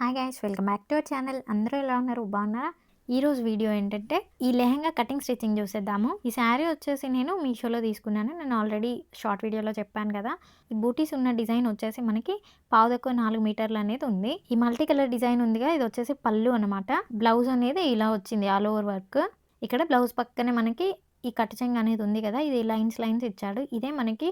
Hi guys welcome back to our channel అందరూ ఎలా ఉన్నారు? బాగున్నారా? ఈరోజు వీడియో ఏంటంటే ఈ లెహంగా కటింగ్ స్టిచ్చింగ్ చూసేద్దాము. ఈ శారీ వచ్చేసి నేను మీషోలో తీసుకున్నాను. నేను ఆల్రెడీ షార్ట్ వీడియోలో చెప్పాను కదా. ఈ బూటీస్ ఉన్న డిజైన్ వచ్చేసి మనకి పావుదక్కువ నాలుగు మీటర్లు అనేది ఉంది. ఈ మల్టీ కలర్ డిజైన్ ఉందిగా ఇది వచ్చేసి పళ్ళు అనమాట బ్లౌజ్ అనేది ఇలా వచ్చింది ఆల్ ఓవర్ వర్క్ ఇక్కడ బ్లౌజ్ పక్కనే మనకి ఈ కట్ చెంగ్ అనేది ఉంది కదా ఇది లైన్స్ లైన్స్ ఇచ్చాడు. ఇదే మనకి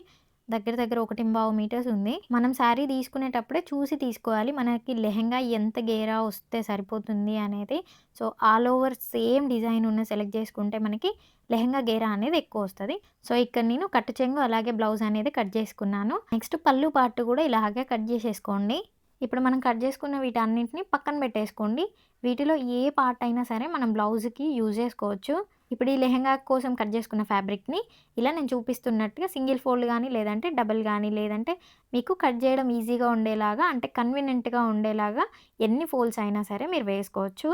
దగ్గర దగ్గర ఒకటి బావు మీటర్స్ ఉంది. మనం శారీ తీసుకునేటప్పుడే చూసి తీసుకోవాలి. మనకి లెహంగా ఎంత గేరా వస్తే సరిపోతుంది అనేది. So all over same design ఉన్న సెలెక్ట్ చేసుకుంటే మనకి లెహంగా గేరా అనేది ఎక్కువ వస్తుంది. సో ఇక్కడ నేను కట్టు చెంగు అలాగే బ్లౌజ్ అనేది కట్ చేసుకున్నాను. నెక్స్ట్ పళ్ళు పార్ట్ కూడా ఇలాగే కట్ చేసేసుకోండి. ఇప్పుడు మనం కట్ చేసుకున్న వీటన్నింటిని పక్కన పెట్టేసుకోండి. వీటిలో ఏ పార్ట్ అయినా సరే మనం బ్లౌజ్కి యూజ్ చేసుకోవచ్చు. ఇప్పుడు ఈ లెహెంగా కోసం కట్ చేసుకున్న ఫ్యాబ్రిక్ని ఇలా నేను చూపిస్తున్నట్టుగా సింగిల్ ఫోల్డ్ కానీ లేదంటే డబల్ కానీ లేదంటే మీకు కట్ చేయడం ఈజీగా ఉండేలాగా అంటే కన్వీనియంట్గా ఉండేలాగా ఎన్ని ఫోల్డ్స్ అయినా సరే మీరు వేసుకోవచ్చు.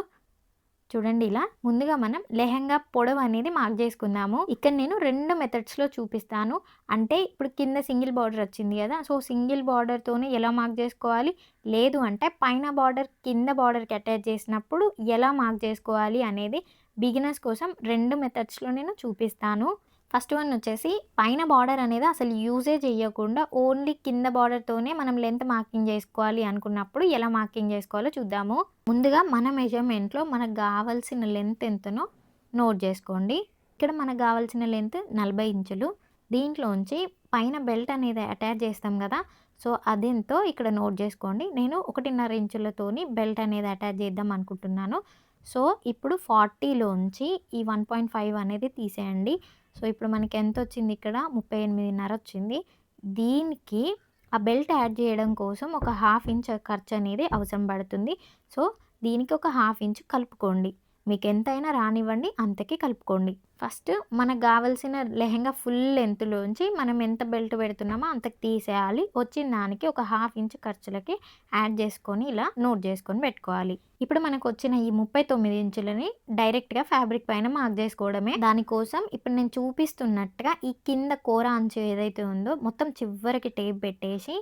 చూడండి ఇలా ముందుగా మనం లెహంగా పొడవు అనేది మార్క్ చేసుకుందాము. ఇక్కడ నేను రెండు మెథడ్స్లో చూపిస్తాను. అంటే ఇప్పుడు కింద సింగిల్ బార్డర్ వచ్చింది కదా సో సింగిల్ బార్డర్తోనే ఎలా మార్క్ చేసుకోవాలి? లేదు అంటే పైన బార్డర్ కింద బార్డర్కి అటాచ్ చేసినప్పుడు ఎలా మార్క్ చేసుకోవాలి అనేది బిగినర్స్ కోసం రెండు మెథడ్స్లో నేను చూపిస్తాను. ఫస్ట్ వన్ వచ్చేసి పైన బార్డర్ అనేది అసలు యూజే చేయకుండా ఓన్లీ కింద బార్డర్తోనే మనం లెంత్ మార్కింగ్ చేసుకోవాలి అనుకున్నప్పుడు ఎలా మార్కింగ్ చేసుకోవాలో చూద్దాము. ముందుగా మన మెజర్మెంట్లో మనకు కావాల్సిన లెంత్ ఎంతనో నోట్ చేసుకోండి. ఇక్కడ మనకు కావాల్సిన లెంత్ నలభై ఇంచులు. దీంట్లోంచి పైన బెల్ట్ అనేది అటాచ్ చేస్తాం కదా సో అదెంతో ఇక్కడ నోట్ చేసుకోండి. నేను ఒకటిన్నర ఇంచులతోని బెల్ట్ అనేది అటాచ్ చేద్దాం అనుకుంటున్నాను. సో ఇప్పుడు ఫార్టీలోంచి ఈ వన్ పాయింట్ ఫైవ్ అనేది తీసేయండి. సో ఇప్పుడు మనకి ఎంత వచ్చింది ఇక్కడ? ముప్పై ఎనిమిదిన్నర వచ్చింది దీనికి ఆ బెల్ట్ యాడ్ చేయడం కోసం ఒక హాఫ్ ఇంచ్ ఖర్చు అనేది అవసరం పడుతుంది. సో దీనికి ఒక హాఫ్ ఇంచ్ కలుపుకోండి. మీకు ఎంతైనా రానివ్వండి అంతకి కలుపుకోండి. ఫస్ట్ మనకు కావలసిన లెహంగా ఫుల్ లెంత్లోంచి మనం ఎంత బెల్ట్ పెడుతున్నామో అంతకు తీసేయాలి. వచ్చిన దానికి ఒక హాఫ్ ఇంచ్ ఖర్చులకి యాడ్ చేసుకొని ఇలా నోట్ చేసుకొని పెట్టుకోవాలి. ఇప్పుడు మనకు వచ్చిన ఈ ముప్పై తొమ్మిది ఇంచులని డైరెక్ట్గా ఫ్యాబ్రిక్ పైన మార్క్ చేసుకోవడమే. దానికోసం ఇప్పుడు నేను చూపిస్తున్నట్టుగా ఈ కింద కూర అంచు ఏదైతే ఉందో మొత్తం చివరికి టేప్ పెట్టేసి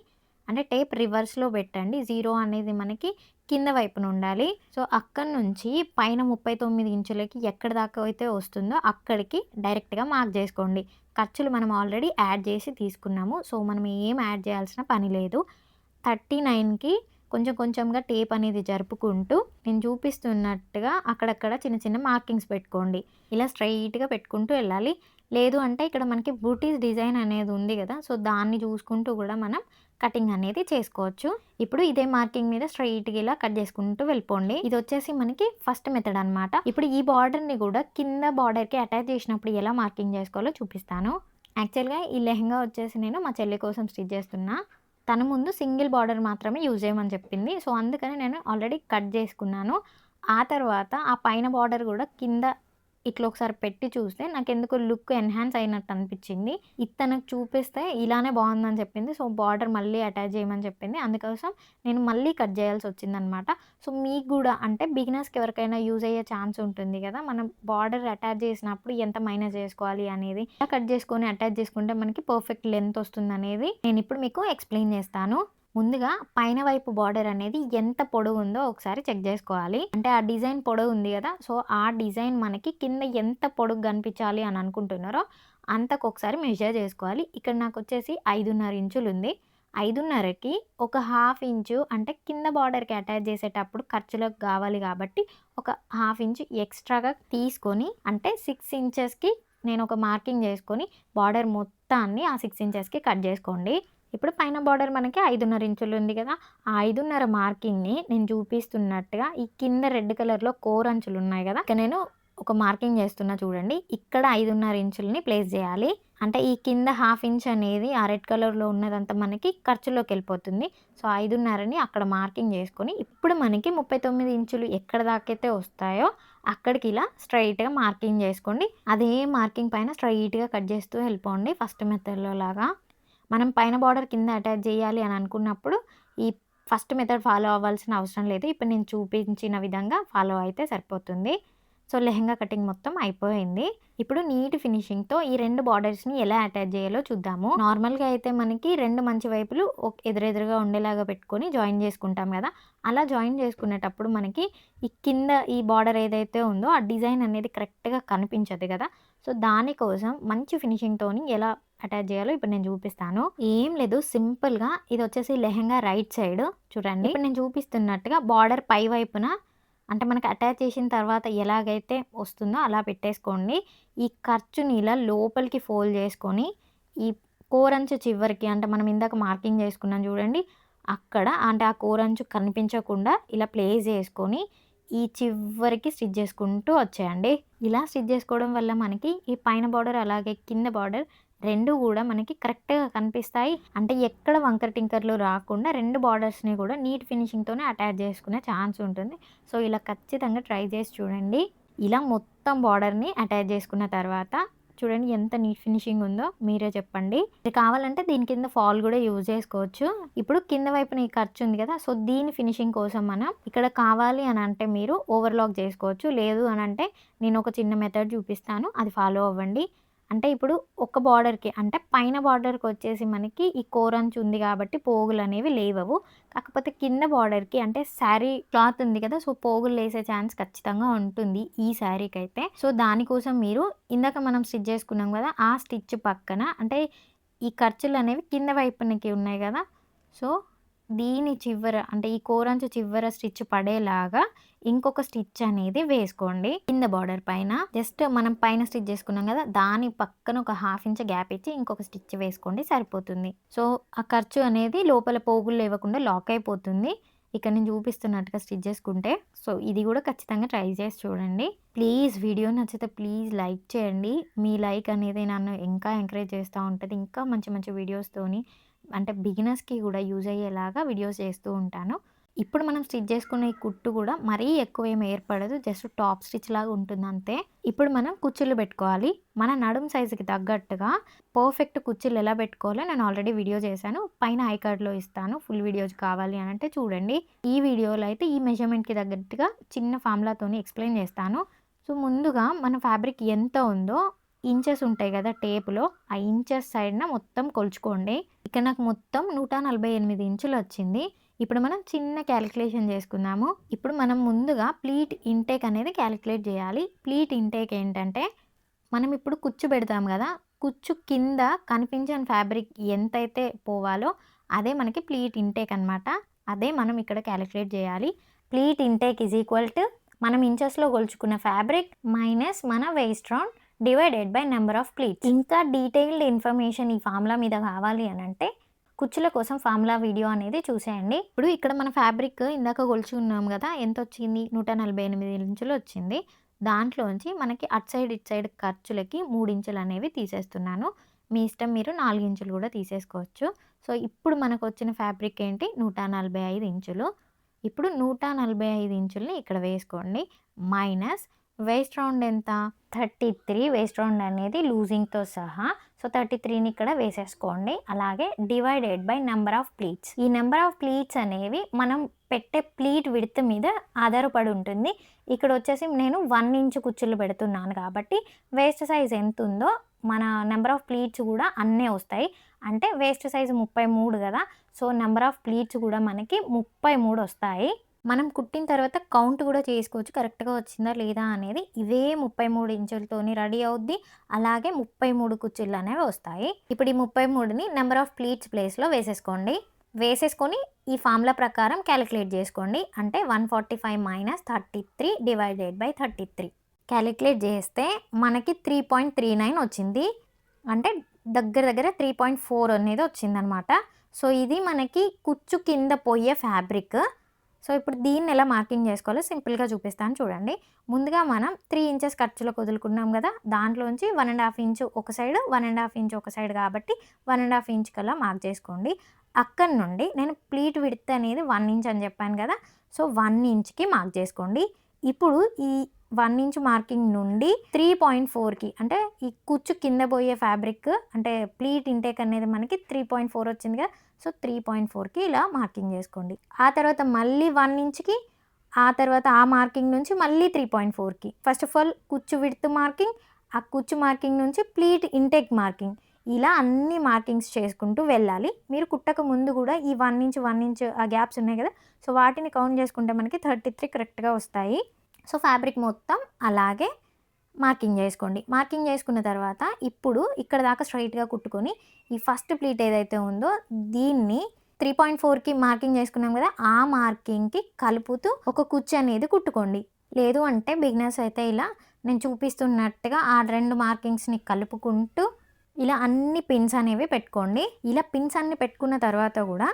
అంటే టేప్ రివర్స్లో పెట్టండి. జీరో అనేది మనకి కింద వైపున ఉండాలి. సో అక్కడ నుంచి పైన ముప్పై తొమ్మిది ఇంచులకి ఎక్కడ దాకా అయితే వస్తుందో అక్కడికి డైరెక్ట్గా మార్క్ చేసుకోండి. ఖర్చులు మనం ఆల్రెడీ యాడ్ చేసి తీసుకున్నాము. సో మనం ఏం యాడ్ చేయాల్సిన పని లేదు. థర్టీ నైన్కి కొంచెం కొంచెంగా టేప్ అనేది జరుపుకుంటూ నేను చూపిస్తున్నట్టుగా అక్కడక్కడ చిన్న చిన్న మార్కింగ్స్ పెట్టుకోండి. ఇలా స్ట్రైట్గా పెట్టుకుంటూ వెళ్ళాలి. లేదు అంటే ఇక్కడ మనకి బూటీస్ డిజైన్ అనేది ఉంది కదా సో దాన్ని చూసుకుంటూ కూడా మనం కటింగ్ అనేది చేసుకోవచ్చు. ఇప్పుడు ఇదే మార్కింగ్ మీద స్ట్రైట్గా ఇలా కట్ చేసుకుంటూ వెళ్ళిపోండి. ఇది వచ్చేసి మనకి ఫస్ట్ మెథడ్ అనమాట ఇప్పుడు ఈ బార్డర్ని కూడా కింద బార్డర్కి అటాచ్ చేసినప్పుడు ఎలా మార్కింగ్ చేసుకోవాలో చూపిస్తాను. యాక్చువల్గా ఈ లెహంగా వచ్చేసి నేను మా చెల్లి కోసం స్టిచ్ చేస్తున్నా. తన ముందు సింగిల్ బార్డర్ మాత్రమే యూజ్ చేయమని చెప్పింది. సో అందుకని నేను ఆల్రెడీ కట్ చేసుకున్నాను. ఆ తర్వాత ఆ పైన బార్డర్ కూడా కింద ఇట్లా ఒకసారి పెట్టి చూస్తే నాకు ఎందుకు లుక్ ఎన్హాన్స్ అయినట్టు అనిపించింది. ఇది తనకు చూపిస్తే ఇలానే బాగుందని చెప్పింది. సో బార్డర్ మళ్ళీ అటాచ్ చేయమని చెప్పింది. అందుకోసం నేను మళ్ళీ కట్ చేయాల్సి వచ్చిందనమాట. సో మీకు కూడా అంటే బిగినర్స్కి ఎవరికైనా యూజ్ అయ్యే ఛాన్స్ ఉంటుంది కదా మనం బార్డర్ అటాచ్ చేసినప్పుడు ఎంత మైనస్ చేసుకోవాలి అనేది కట్ చేసుకొని అటాచ్ చేసుకుంటే మనకి పర్ఫెక్ట్ లెంత్ వస్తుంది అనేది నేను ఇప్పుడు మీకు ఎక్స్ప్లెయిన్ చేస్తాను. ముందుగా పైన వైపు బార్డర్ అనేది ఎంత పొడవు ఉందో ఒకసారి చెక్ చేసుకోవాలి. అంటే ఆ డిజైన్ పొడవు ఉంది కదా సో ఆ డిజైన్ మనకి కింద ఎంత పొడుగు కనిపించాలి అని అనుకుంటున్నారో అంతకు ఒకసారి మెజర్ చేసుకోవాలి. ఇక్కడ నాకు వచ్చేసి ఐదున్నర ఇంచులు ఉంది. ఐదున్నరకి ఒక హాఫ్ ఇంచు అంటే కింద బార్డర్కి అటాచ్ చేసేటప్పుడు ఖర్చులకు కావాలి కాబట్టి ఒక హాఫ్ ఇంచు ఎక్స్ట్రాగా తీసుకొని అంటే సిక్స్ ఇంచెస్కి నేను ఒక మార్కింగ్ చేసుకొని బార్డర్ మొత్తాన్ని ఆ సిక్స్ ఇంచెస్కి కట్ చేసుకోండి. ఇప్పుడు పైన బార్డర్ మనకి ఐదున్నర ఇంచులు ఉంది కదా ఆ ఐదున్నర మార్కింగ్ని నేను చూపిస్తున్నట్టుగా ఈ కింద రెడ్ కలర్లో కోర్ అంచులు ఉన్నాయి కదా ఇక నేను ఒక మార్కింగ్ చేస్తున్నా చూడండి. ఇక్కడ ఐదున్నర ఇంచులని ప్లేస్ చేయాలి. అంటే ఈ కింద హాఫ్ ఇంచ్ అనేది ఆ రెడ్ కలర్లో ఉన్నదంతా మనకి ఖర్చులోకి వెళ్ళిపోతుంది. సో ఐదున్నరని అక్కడ మార్కింగ్ చేసుకొని ఇప్పుడు మనకి ముప్పై తొమ్మిది ఇంచులు ఎక్కడ దాకైతే వస్తాయో అక్కడికి ఇలా స్ట్రైట్గా మార్కింగ్ చేసుకోండి. అదే మార్కింగ్ పైన స్ట్రైట్గా కట్ చేస్తూ వెళ్ళిపోండి. ఫస్ట్ మెథడ్లో లాగా. మనం పైన బార్డర్ కింద అటాచ్ చేయాలి అని అనుకున్నప్పుడు ఈ ఫస్ట్ మెథడ్ ఫాలో అవ్వాల్సిన అవసరం లేదు. ఇప్పుడు నేను చూపించిన విధంగా ఫాలో అయితే సరిపోతుంది. సో లెహంగా కటింగ్ మొత్తం అయిపోయింది. ఇప్పుడు నీట్ ఫినిషింగ్తో ఈ రెండు బార్డర్స్ని ఎలా అటాచ్ చేయాలో చూద్దాము. నార్మల్గా అయితే మనకి రెండు మంచి వైపులు ఎదురెదురుగా ఉండేలాగా పెట్టుకొని జాయిన్ చేసుకుంటాం కదా. అలా జాయిన్ చేసుకునేటప్పుడు మనకి ఈ కింద ఈ బార్డర్ ఏదైతే ఉందో ఆ డిజైన్ అనేది కరెక్ట్గా కనిపించదు కదా. సో దానికోసం మంచి ఫినిషింగ్తోని ఎలా అటాచ్ చేయాలో ఇప్పుడు నేను చూపిస్తాను. ఏం లేదు సింపుల్గా ఇది వచ్చేసి లెహంగా రైట్ సైడ్. చూడండి. ఇప్పుడు నేను చూపిస్తున్నట్టుగా బార్డర్ పై వైపున అంటే మనకి అటాచ్ చేసిన తర్వాత ఎలాగైతే వస్తుందో అలా పెట్టేసుకోండి. ఈ ఖర్చుని ఇలా లోపలికి ఫోల్డ్ చేసుకొని ఈ కోరంచు చివరికి అంటే మనం ఇందాక మార్కింగ్ చేసుకున్నాం చూడండి అక్కడ అంటే ఆ కోరంచు కనిపించకుండా ఇలా ప్లేస్ చేసుకొని ఈ చివరికి స్టిచ్ చేసుకుంటూ వచ్చేయండి. ఇలా స్టిచ్ చేసుకోవడం వల్ల మనకి ఈ పైన బార్డర్ అలాగే కింద బార్డర్ రెండు కూడా మనకి కరెక్ట్గా కనిపిస్తాయి. అంటే ఎక్కడ వంకర టింకర్లు రాకుండా రెండు బార్డర్స్ని కూడా నీట్ ఫినిషింగ్తోనే అటాచ్ చేసుకునే ఛాన్స్ ఉంటుంది. సో ఇలా ఖచ్చితంగా ట్రై చేసి చూడండి. ఇలా మొత్తం బార్డర్ని అటాచ్ చేసుకున్న తర్వాత చూడండి ఎంత నీట్ ఫినిషింగ్ ఉందో మీరే చెప్పండి. ఇది కావాలంటే దీని కింద ఫాల్ కూడా యూజ్ చేసుకోవచ్చు. ఇప్పుడు కింద వైపున ఈ ఖర్చు ఉంది కదా సో దీని ఫినిషింగ్ కోసం మనం ఇక్కడ కావాలి అని అంటే మీరు ఓవర్లాక్ చేసుకోవచ్చు. లేదు అని అంటే నేను ఒక చిన్న మెథడ్ చూపిస్తాను అది ఫాలో అవ్వండి. అంటే ఇప్పుడు ఒక బార్డర్కి అంటే పైన బార్డర్కి వచ్చేసి మనకి ఈ కోరంచు ఉంది కాబట్టి పోగులు అనేవి లేవవు. కాకపోతే కింద బార్డర్కి అంటే శారీ క్లాత్ ఉంది కదా సో పోగులు వేసే ఛాన్స్ ఖచ్చితంగా ఉంటుంది ఈ శారీకి అయితే సో దానికోసం మీరు ఇందాక మనం స్టిచ్ చేసుకున్నాం కదా ఆ స్టిచ్ పక్కన అంటే ఈ ఖర్చులు అనేవి కింద వైపునకి ఉన్నాయి కదా సో దీని చివర అంటే ఈ కోరంచు చివర స్టిచ్ పడేలాగా ఇంకొక స్టిచ్ అనేది వేసుకోండి. కింద బార్డర్ పైన. జస్ట్ మనం పైన స్టిచ్ చేసుకున్నాం కదా దాని పక్కన ఒక హాఫ్ ఇంచ్ గ్యాప్ ఇచ్చి ఇంకొక స్టిచ్ వేసుకోండి సరిపోతుంది. సో ఆ ఖర్చు అనేది లోపల పోగులు లేవకుండా లాక్ అయిపోతుంది. ఇక్కడ నేను చూపిస్తున్నట్టుగా స్టిచ్ చేసుకుంటే. సో ఇది కూడా ఖచ్చితంగా ట్రై చేసి చూడండి. ప్లీజ్ వీడియో నచ్చితే ప్లీజ్ లైక్ చేయండి. మీ లైక్ అనేది నన్ను ఇంకా ఎంకరేజ్ చేస్తూ ఉంటుంది. ఇంకా మంచి మంచి వీడియోస్తోని అంటే బిగినర్స్కి కూడా యూజ్ అయ్యేలాగా వీడియోస్ చేస్తూ ఉంటాను. ఇప్పుడు మనం స్టిచ్ చేసుకునే ఈ కుట్టు కూడా మరీ ఎక్కువ ఏమి ఏర్పడదు. జస్ట్ టాప్ స్టిచ్ లాగా ఉంటుంది అంతే. ఇప్పుడు మనం కుచ్చులు పెట్టుకోవాలి. మన నడుం సైజుకి తగ్గట్టుగా పర్ఫెక్ట్ కుచ్చులు ఎలా పెట్టుకోవాలో నేను ఆల్రెడీ వీడియో చేశాను. పైన ఐ కార్డ్లో ఇస్తాను. ఫుల్ వీడియోస్ కావాలి అని అంటే చూడండి. ఈ వీడియోలో అయితే ఈ మెజర్మెంట్కి తగ్గట్టుగా చిన్న ఫార్ములాతోని ఎక్స్ప్లెయిన్ చేస్తాను. సో ముందుగా మన ఫ్యాబ్రిక్ ఎంత ఉందో ఇంచెస్ ఉంటాయి కదా టేపులో ఆ ఇంచెస్ సైడ్న మొత్తం కొలుచుకోండి. ఇక్కడ నాకు మొత్తం నూట నలభై ఎనిమిది ఇంచులు వచ్చింది. ఇప్పుడు మనం చిన్న క్యాలిక్యులేషన్ చేసుకుందాము. ఇప్పుడు మనం ముందుగా ప్లీట్ ఇంటేక్ అనేది క్యాలిక్యులేట్ చేయాలి. ప్లీట్ ఇంటేక్ ఏంటంటే మనం ఇప్పుడు కుచ్చు పెడతాం కదా కుచ్చు కింద కనిపించని ఫ్యాబ్రిక్ ఎంతైతే పోవాలో అదే మనకి ప్లీట్ ఇంటేక్ అనమాట అదే మనం ఇక్కడ క్యాలిక్యులేట్ చేయాలి. Pleat intake is equal to మనం ఇంచెస్లో కొలుచుకున్న ఫ్యాబ్రిక్ మైనస్ మన waist round divided by number of pleats ఇంకా డీటెయిల్డ్ ఇన్ఫర్మేషన్ ఈ ఫార్ములా మీద కావాలి అని అంటే కుచ్చుల కోసం ఫార్ములా వీడియో అనేది చూసేయండి. ఇప్పుడు ఇక్కడ మన ఫ్యాబ్రిక్ ఇందాక కొలుచుకున్నాం కదా ఎంత వచ్చింది? నూట నలభై ఎనిమిది ఇంచులు వచ్చింది. దాంట్లోంచి మనకి అట్ సైడ్ ఇట్ సైడ్ ఖర్చులకి మూడు ఇంచులు అనేవి తీసేస్తున్నాను. మీ ఇష్టం మీరు నాలుగు ఇంచులు కూడా తీసేసుకోవచ్చు. సో ఇప్పుడు మనకు వచ్చిన ఫ్యాబ్రిక్ ఏంటి? నూట నలభై ఐదు ఇంచులు. ఇప్పుడు నూట నలభై ఐదు ఇంచుల్ని ఇక్కడ వేసుకోండి. మైనస్ వేస్ట్ రౌండ్ ఎంత? థర్టీ త్రీ వేస్ట్ రౌండ్ అనేది లూజింగ్తో సహా. సో థర్టీ త్రీని ఇక్కడ వేసేసుకోండి. అలాగే divided by number of pleats. ఈ నెంబర్ ఆఫ్ ప్లీట్స్ అనేవి మనం పెట్టే ప్లీట్ విడత్ మీద ఆధారపడి ఉంటుంది. ఇక్కడ వచ్చేసి నేను వన్ ఇంచ్ కుచ్చులు పెడుతున్నాను కాబట్టి వేస్ట్ సైజ్ ఎంత ఉందో మన నెంబర్ ఆఫ్ ప్లీట్స్ కూడా అన్నీ వస్తాయి. అంటే వేస్ట్ సైజ్ ముప్పై మూడు కదా. సో నెంబర్ ఆఫ్ ప్లీట్స్ కూడా మనకి ముప్పై మూడు వస్తాయి. మనం కుట్టిన తర్వాత కౌంట్ కూడా చేసుకోవచ్చు. కరెక్ట్గా వచ్చిందా లేదా అనేది ఇవే ముప్పై మూడు ఇంచులతోని రెడీ అవుద్ది. అలాగే ముప్పై మూడు కుచ్చులు అనేవి వస్తాయి. ఇప్పుడు ఈ ముప్పై మూడుని నెంబర్ ఆఫ్ ప్లీట్స్ ప్లేస్లో వేసేసుకోండి. వేసేసుకొని ఈ ఫార్ములా ప్రకారం క్యాలిక్యులేట్ చేసుకోండి. అంటే one forty five minus thirty three divided by thirty three. Calculate చేస్తే మనకి త్రీ పాయింట్ త్రీ నైన్ వచ్చింది. అంటే దగ్గర దగ్గర త్రీ పాయింట్ ఫోర్ అనేది వచ్చిందనమాట. సో ఇది మనకి కుచ్చు కింద పోయే ఫ్యాబ్రిక్. సో ఇప్పుడు దీన్ని ఎలా మార్కింగ్ చేసుకోవాలో సింపుల్గా చూపిస్తాను చూడండి. ముందుగా మనం త్రీ ఇంచెస్ ఖర్చులకు వదులుకున్నాం కదా దాంట్లోంచి వన్ అండ్ హాఫ్ ఇంచ్ ఒక side one and half inch ఒక సైడ్ కాబట్టి వన్ అండ్ హాఫ్ ఇంచ్ కల్లా మార్క్ చేసుకోండి. అక్కడి నుండి నేను ప్లీట్ విడ్త్ అనేది వన్ ఇంచ్ అని చెప్పాను కదా సో వన్ ఇంచ్కి మార్క్ చేసుకోండి. ఇప్పుడు ఈ వన్ ఇంచ్ మార్కింగ్ నుండి త్రీ పాయింట్ ఫోర్కి అంటే ఈ కుచ్చు కింద పోయే ఫ్యాబ్రిక్ అంటే ప్లీట్ ఇంటేక్ అనేది మనకి త్రీ పాయింట్ ఫోర్ వచ్చింది కదా సో త్రీ పాయింట్ ఫోర్కి ఇలా మార్కింగ్ చేసుకోండి. ఆ తర్వాత మళ్ళీ వన్ ఇంచ్కి ఆ తర్వాత ఆ మార్కింగ్ నుంచి మళ్ళీ త్రీ పాయింట్ ఫోర్కి. ఫస్ట్ ఆఫ్ ఆల్ కుచ్చు విడ్త్ మార్కింగ్ ఆ కుచ్చు మార్కింగ్ నుంచి ప్లీట్ ఇంటెక్ మార్కింగ్. ఇలా అన్ని మార్కింగ్స్ చేసుకుంటూ వెళ్ళాలి. మీరు కుట్టక ముందు కూడా ఈ వన్ ఇంచ్ వన్ ఇంచ్ ఆ గ్యాప్స్ ఉన్నాయి కదా సో వాటిని కౌంట్ చేసుకుంటే మనకి థర్టీ త్రీ కరెక్ట్గా వస్తాయి. సో ఫ్యాబ్రిక్ మొత్తం అలాగే మార్కింగ్ చేసుకోండి. మార్కింగ్ చేసుకున్న తర్వాత ఇప్పుడు ఇక్కడ దాకా స్ట్రైట్గా కుట్టుకొని ఈ ఫస్ట్ ప్లీట్ ఏదైతే ఉందో దీన్ని త్రీ పాయింట్ ఫోర్కి మార్కింగ్ చేసుకున్నాం కదా ఆ మార్కింగ్కి కలుపుతూ ఒక కుర్చీ అనేది కుట్టుకోండి. లేదు అంటే బిగినర్స్ అయితే ఇలా నేను చూపిస్తున్నట్టుగా ఆ రెండు మార్కింగ్స్ని కలుపుకుంటూ ఇలా అన్ని పిన్స్ అనేవి పెట్టుకోండి. ఇలా పిన్స్ అన్ని పెట్టుకున్న తర్వాత కూడా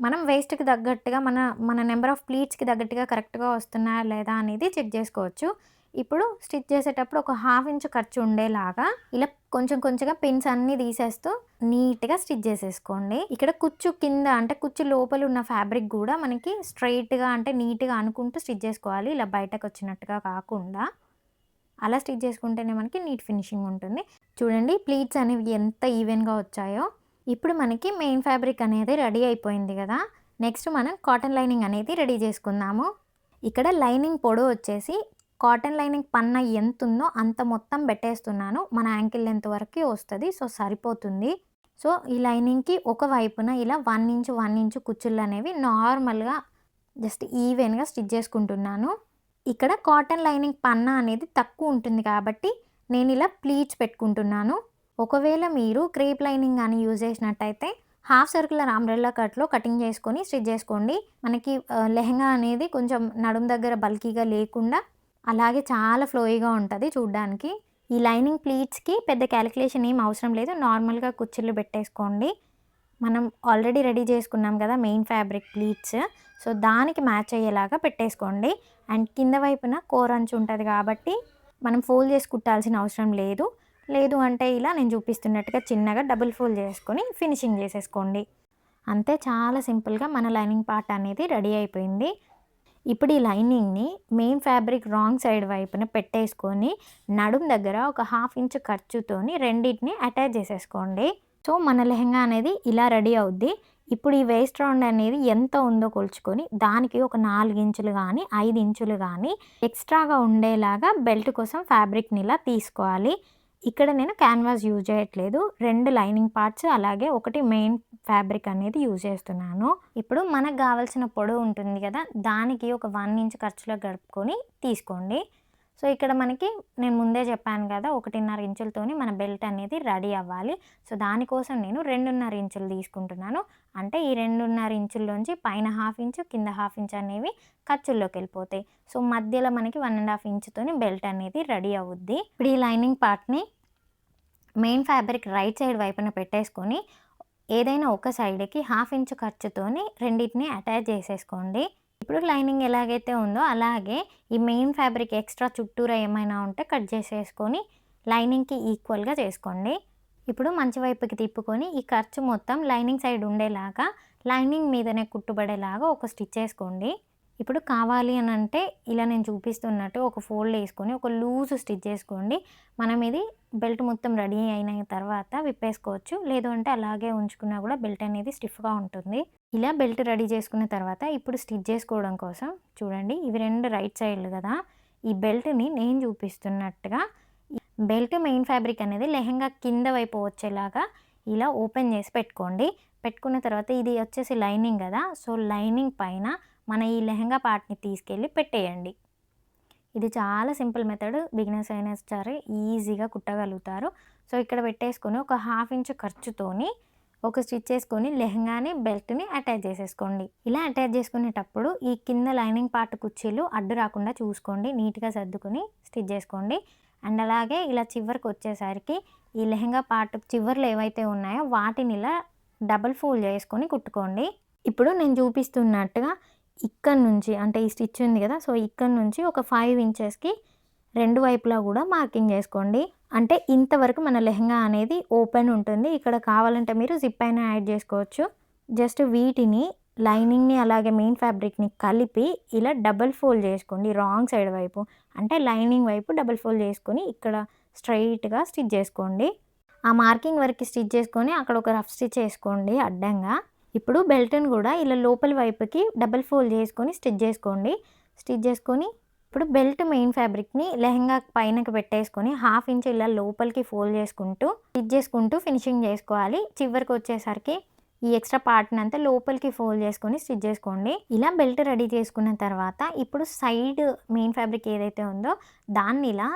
మనం వేస్ట్కి తగ్గట్టుగా మన మన నెంబర్ ఆఫ్ ప్లీట్స్కి తగ్గట్టుగా కరెక్ట్గా వస్తున్నాయా లేదా అనేది చెక్ చేసుకోవచ్చు. ఇప్పుడు స్టిచ్ చేసేటప్పుడు ఒక హాఫ్ ఇంచ్ ఖర్చు ఉండేలాగా ఇలా కొంచెం కొంచెంగా పిన్స్ అన్నీ తీసేస్తూ నీట్గా స్టిచ్ చేసేసుకోండి. ఇక్కడ కుచ్చు కింద అంటే కుచ్చు లోపల ఉన్న ఫ్యాబ్రిక్ కూడా మనకి స్ట్రైట్గా అంటే నీట్గా అనుకుంటూ స్టిచ్ చేసుకోవాలి. ఇలా బయటకు వచ్చినట్టుగా కాకుండా అలా స్టిచ్ చేసుకుంటేనే మనకి నీట్ ఫినిషింగ్ ఉంటుంది. చూడండి ప్లీట్స్ అనేవి ఎంత ఈవెన్గా వచ్చాయో. ఇప్పుడు మనకి మెయిన్ ఫ్యాబ్రిక్ అనేది రెడీ అయిపోయింది కదా. నెక్స్ట్ మనం కాటన్ లైనింగ్ అనేది రెడీ చేసుకుందాము. ఇక్కడ లైనింగ్ పొడవు వచ్చేసి కాటన్ లైనింగ్ పన్న ఎంత ఉందో అంత మొత్తం పెట్టేస్తున్నాను. మన యాంకిల్ లెంత్ వరకు వస్తుంది. సో సరిపోతుంది. సో ఈ లైనింగ్కి ఒక వైపున ఇలా వన్ ఇంచ్ వన్ ఇంచ్ కుచ్చుళ్ళు అనేవి నార్మల్గా జస్ట్ ఈవెన్గా స్టిచ్ చేసుకుంటున్నాను. ఇక్కడ కాటన్ లైనింగ్ పన్న అనేది తక్కువ ఉంటుంది కాబట్టి నేను ఇలా ప్లీట్స్ పెట్టుకుంటున్నాను. ఒకవేళ మీరు క్రేప్ లైనింగ్ కానీ యూజ్ చేసినట్టయితే హాఫ్ సర్కులర్ అంబ్రెల్లా కట్లో కటింగ్ చేసుకొని స్టిచ్ చేసుకోండి. మనకి లెహంగా అనేది కొంచెం నడుం దగ్గర బల్కీగా లేకుండా అలాగే చాలా ఫ్లోయిగా ఉంటుంది చూడ్డానికి. ఈ లైనింగ్ ప్లీట్స్కి పెద్ద క్యాలిక్యులేషన్ ఏం అవసరం లేదు. నార్మల్గా కుచ్చిళ్ళు పెట్టేసుకోండి. మనం ఆల్రెడీ రెడీ చేసుకున్నాం కదా మెయిన్ ఫ్యాబ్రిక్ ప్లీట్స్. సో దానికి మ్యాచ్ అయ్యేలాగా పెట్టేసుకోండి. అండ్ కింద వైపున కోరంచు ఉంటుంది కాబట్టి మనం ఫోల్డ్ చేసి కుట్టాల్సిన అవసరం లేదు. లేదు అంటే ఇలా నేను చూపిస్తున్నట్టుగా చిన్నగా డబుల్ ఫోల్డ్ చేసుకొని ఫినిషింగ్ చేసేసుకోండి. అంతే చాలా సింపుల్గా మన లైనింగ్ పార్ట్ అనేది రెడీ అయిపోయింది. ఇప్పుడు ఈ లైనింగ్ని మెయిన్ ఫ్యాబ్రిక్ రాంగ్ సైడ్ వైపున పెట్టేసుకొని నడుం దగ్గర ఒక హాఫ్ ఇంచ్ ఖర్చుతోని రెండింటిని అటాచ్ చేసేసుకోండి. సో మన లెహంగా అనేది ఇలా రెడీ అవుద్ది. ఇప్పుడు ఈ వేస్ట్ రౌండ్ అనేది ఎంత ఉందో కొలుచుకొని దానికి ఒక నాలుగు ఇంచులు కానీ ఐదు ఇంచులు కానీ ఎక్స్ట్రాగా ఉండేలాగా బెల్ట్ కోసం ఫ్యాబ్రిక్ని ఇలా తీసుకోవాలి. ఇక్కడ నేను క్యాన్వాస్ యూజ్ చేయట్లేదు. రెండు లైనింగ్ పార్ట్స్ అలాగే ఒకటి మెయిన్ ఫ్యాబ్రిక్ అనేది యూజ్ చేస్తున్నాను. ఇప్పుడు మనకు కావాల్సిన పొడవు ఉంటుంది కదా దానికి ఒక వన్ ఇంచ్ ఖర్చులో గడుపుకొని తీసుకోండి. సో ఇక్కడ మనకి నేను ముందే చెప్పాను కదా ఒకటిన్నర ఇంచులతోని మన బెల్ట్ అనేది రెడీ అవ్వాలి. సో దానికోసం నేను రెండున్నర ఇంచులు తీసుకుంటున్నాను. అంటే ఈ రెండున్నర ఇంచుల్లోంచి పైన హాఫ్ ఇంచు కింద హాఫ్ ఇంచ్ అనేవి ఖర్చుల్లోకి వెళ్ళిపోతాయి. సో మధ్యలో మనకి వన్ అండ్ హాఫ్ ఇంచుతోని బెల్ట్ అనేది రెడీ అవుద్ది. ఇప్పుడు ఈ లైనింగ్ పార్ట్ని మెయిన్ ఫ్యాబ్రిక్ రైట్ సైడ్ వైపున పెట్టేసుకొని ఏదైనా ఒక సైడ్కి హాఫ్ ఇంచ్ ఖర్చుతోని రెండింటిని అటాచ్ చేసేసుకోండి. ఇప్పుడు లైనింగ్ ఎలాగైతే ఉందో అలాగే ఈ మెయిన్ ఫ్యాబ్రిక్ ఎక్స్ట్రా చుట్టూరా ఏమైనా ఉంటే కట్ చేసేసుకొని లైనింగ్కి ఈక్వల్గా చేసుకోండి. ఇప్పుడు మంచి వైపుకి తిప్పుకొని ఈ ఖర్చు మొత్తం లైనింగ్ సైడ్ ఉండేలాగా లైనింగ్ మీదనే కుట్టుబడేలాగా ఒక స్టిచ్ వేసుకోండి. ఇప్పుడు కావాలి అని అంటే ఇలా నేను చూపిస్తున్నట్టు ఒక ఫోల్డ్ వేసుకొని ఒక లూజ్ స్టిచ్ చేసుకోండి. మనం ఇది బెల్ట్ మొత్తం రెడీ అయిన తర్వాత విప్పేసుకోవచ్చు. లేదు అంటే అలాగే ఉంచుకున్నా కూడా బెల్ట్ అనేది స్టిఫ్గా ఉంటుంది. ఇలా బెల్ట్ రెడీ చేసుకున్న తర్వాత ఇప్పుడు స్టిచ్ చేసుకోవడం కోసం చూడండి ఇవి రెండు రైట్ సైడ్లు కదా. ఈ బెల్ట్ని నేను చూపిస్తున్నట్టుగా బెల్ట్ మెయిన్ ఫ్యాబ్రిక్ అనేది లెహంగా కింద వైపు వచ్చేలాగా ఇలా ఓపెన్ చేసి పెట్టుకోండి. పెట్టుకున్న తర్వాత ఇది వచ్చేసి లైనింగ్ కదా. సో లైనింగ్ పైన మన ఈ లెహంగా పార్ట్ని తీసుకెళ్ళి పెట్టేయండి. ఇది చాలా సింపుల్ మెథడ్. బిగినర్స్ అయినా సరే ఈజీగా కుట్టగలుగుతారు. సో ఇక్కడ పెట్టేసుకొని ఒక హాఫ్ ఇంచ్ ఖర్చుతోని ఒక స్టిచ్ చేసుకొని లెహంగాని బెల్ట్ని అటాచ్ చేసేసుకోండి. ఇలా అటాచ్ చేసుకునేటప్పుడు ఈ కింద లైనింగ్ పార్ట్ కుర్చీలు అడ్డు రాకుండా చూసుకోండి. నీట్గా సర్దుకొని స్టిచ్ చేసుకోండి. అండ్ అలాగే ఇలా చివరికి వచ్చేసరికి ఈ లెహంగా పార్ట్ చివర్లు ఏవైతే ఉన్నాయో వాటిని ఇలా డబల్ ఫోల్డ్ చేసుకొని కుట్టుకోండి. ఇప్పుడు నేను చూపిస్తున్నట్టుగా ఇక్కడ నుంచి అంటే ఈ స్టిచ్ ఉంది కదా సో ఇక్కడ నుంచి ఒక ఫైవ్ ఇంచెస్కి రెండు వైపులా కూడా మార్కింగ్ చేసుకోండి. అంటే ఇంతవరకు మన లెహంగా అనేది ఓపెన్ ఉంటుంది. ఇక్కడ కావాలంటే మీరు జిప్ అయినా యాడ్ చేసుకోవచ్చు. జస్ట్ వీటిని లైనింగ్ని అలాగే మెయిన్ ఫ్యాబ్రిక్ని కలిపి ఇలా డబల్ ఫోల్డ్ చేసుకోండి రాంగ్ సైడ్ వైపు. అంటే లైనింగ్ వైపు డబల్ ఫోల్డ్ చేసుకొని ఇక్కడ స్ట్రైట్గా స్టిచ్ చేసుకోండి. ఆ మార్కింగ్ వరకు స్టిచ్ చేసుకొని అక్కడ ఒక రఫ్ స్టిచ్ వేసుకోండి అడ్డంగా. ఇప్పుడు బెల్ట్ని కూడా ఇలా లోపల వైపుకి డబల్ ఫోల్డ్ చేసుకొని స్టిచ్ చేసుకోండి. స్టిచ్ చేసుకొని ఇప్పుడు బెల్ట్ మెయిన్ ఫ్యాబ్రిక్ని లెహంగా పైనకి పెట్టేసుకొని హాఫ్ ఇంచ్ ఇలా లోపలికి ఫోల్డ్ చేసుకుంటూ స్టిచ్ చేసుకుంటూ ఫినిషింగ్ చేసుకోవాలి. చివరికి వచ్చేసరికి ఈ ఎక్స్ట్రా పార్ట్ని అంతా లోపలికి ఫోల్డ్ చేసుకొని స్టిచ్ చేసుకోండి. ఇలా బెల్ట్ రెడీ చేసుకున్న తర్వాత ఇప్పుడు సైడ్ మెయిన్ ఫ్యాబ్రిక్ ఏదైతే ఉందో దాన్ని ఇలా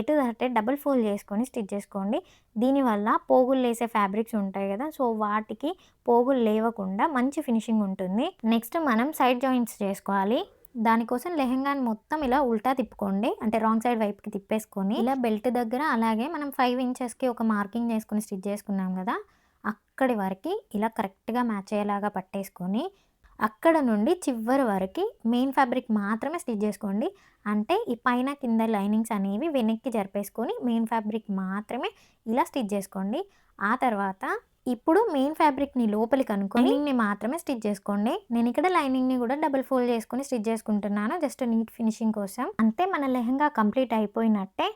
ఎటు అంటే డబుల్ ఫోల్డ్ చేసుకొని స్టిచ్ చేసుకోండి. దీనివల్ల పోగులు వేసే ఫ్యాబ్రిక్స్ ఉంటాయి కదా సో వాటికి పోగులు లేవకుండా మంచి ఫినిషింగ్ ఉంటుంది. నెక్స్ట్ మనం సైడ్ జాయింట్స్ చేసుకోవాలి. దానికోసం లెహంగాని మొత్తం ఇలా ఉల్టా తిప్పుకోండి. అంటే రాంగ్ సైడ్ వైపుకి తిప్పేసుకొని ఇలా బెల్ట్ దగ్గర అలాగే మనం ఫైవ్ ఇంచెస్కి ఒక మార్కింగ్ చేసుకుని స్టిచ్ చేసుకున్నాం కదా అక్కడి వరకు ఇలా కరెక్ట్గా మ్యాచ్ అయ్యేలాగా పట్టేసుకొని అక్కడ నుండి చివరి వరకు మెయిన్ ఫ్యాబ్రిక్ మాత్రమే స్టిచ్ చేసుకోండి. అంటే ఈ పైన కింద లైనింగ్స్ అనేవి వెనక్కి జరిపేసుకొని మెయిన్ ఫ్యాబ్రిక్ మాత్రమే ఇలా స్టిచ్ చేసుకోండి. ఆ తర్వాత ఇప్పుడు మెయిన్ ఫ్యాబ్రిక్ని లోపలికి అనుకొని లైనింగ్ని మాత్రమే స్టిచ్ చేసుకోండి. నేను ఇక్కడ లైనింగ్ని కూడా డబుల్ ఫోల్డ్ చేసుకొని స్టిచ్ చేసుకుంటున్నాను. జస్ట్ నీట్ ఫినిషింగ్ కోసం. అంతే మన లెహంగా కంప్లీట్ అయిపోయినట్టే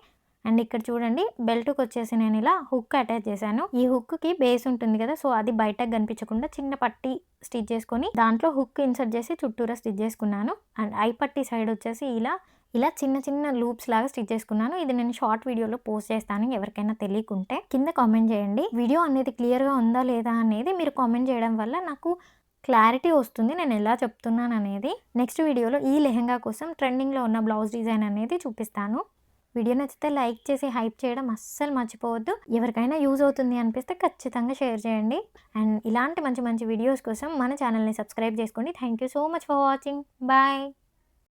అండ్ ఇక్కడ చూడండి బెల్ట్కి వచ్చేసి నేను ఇలా హుక్ అటాచ్ చేశాను. ఈ హుక్కి బేస్ ఉంటుంది కదా సో అది బయటకు కనిపించకుండా చిన్న పట్టి స్టిచ్ చేసుకొని దాంట్లో హుక్ ఇన్సర్ట్ చేసి చుట్టూరా స్టిచ్ చేసుకున్నాను. అండ్ ఐ పట్టి సైడ్ వచ్చేసి ఇలా ఇలా చిన్న చిన్న లూప్స్ లాగా స్టిచ్ చేసుకున్నాను. ఇది నేను షార్ట్ వీడియోలో పోస్ట్ చేస్తాను ఎవరికైనా తెలియకుంటే. కింద కామెంట్ చేయండి. వీడియో అనేది క్లియర్గా ఉందా లేదా అనేది మీరు కామెంట్ చేయడం వల్ల నాకు క్లారిటీ వస్తుంది నేను ఎలా చెప్తున్నాను అనేది నెక్స్ట్ వీడియోలో ఈ లెహంగా కోసం ట్రెండింగ్లో ఉన్న బ్లౌజ్ డిజైన్ అనేది చూపిస్తాను. వీడియో నచ్చితే లైక్ చేసి హైప్ చేయడం అస్సలు మర్చిపోవద్దు. ఎవరికైనా యూజ్ అవుతుంది అనిపిస్తే ఖచ్చితంగా షేర్ చేయండి. అండ్ ఇలాంటి మంచి మంచి వీడియోస్ కోసం మన ఛానల్ని సబ్స్క్రైబ్ చేసుకోండి. Thank you so much for watching. Bye.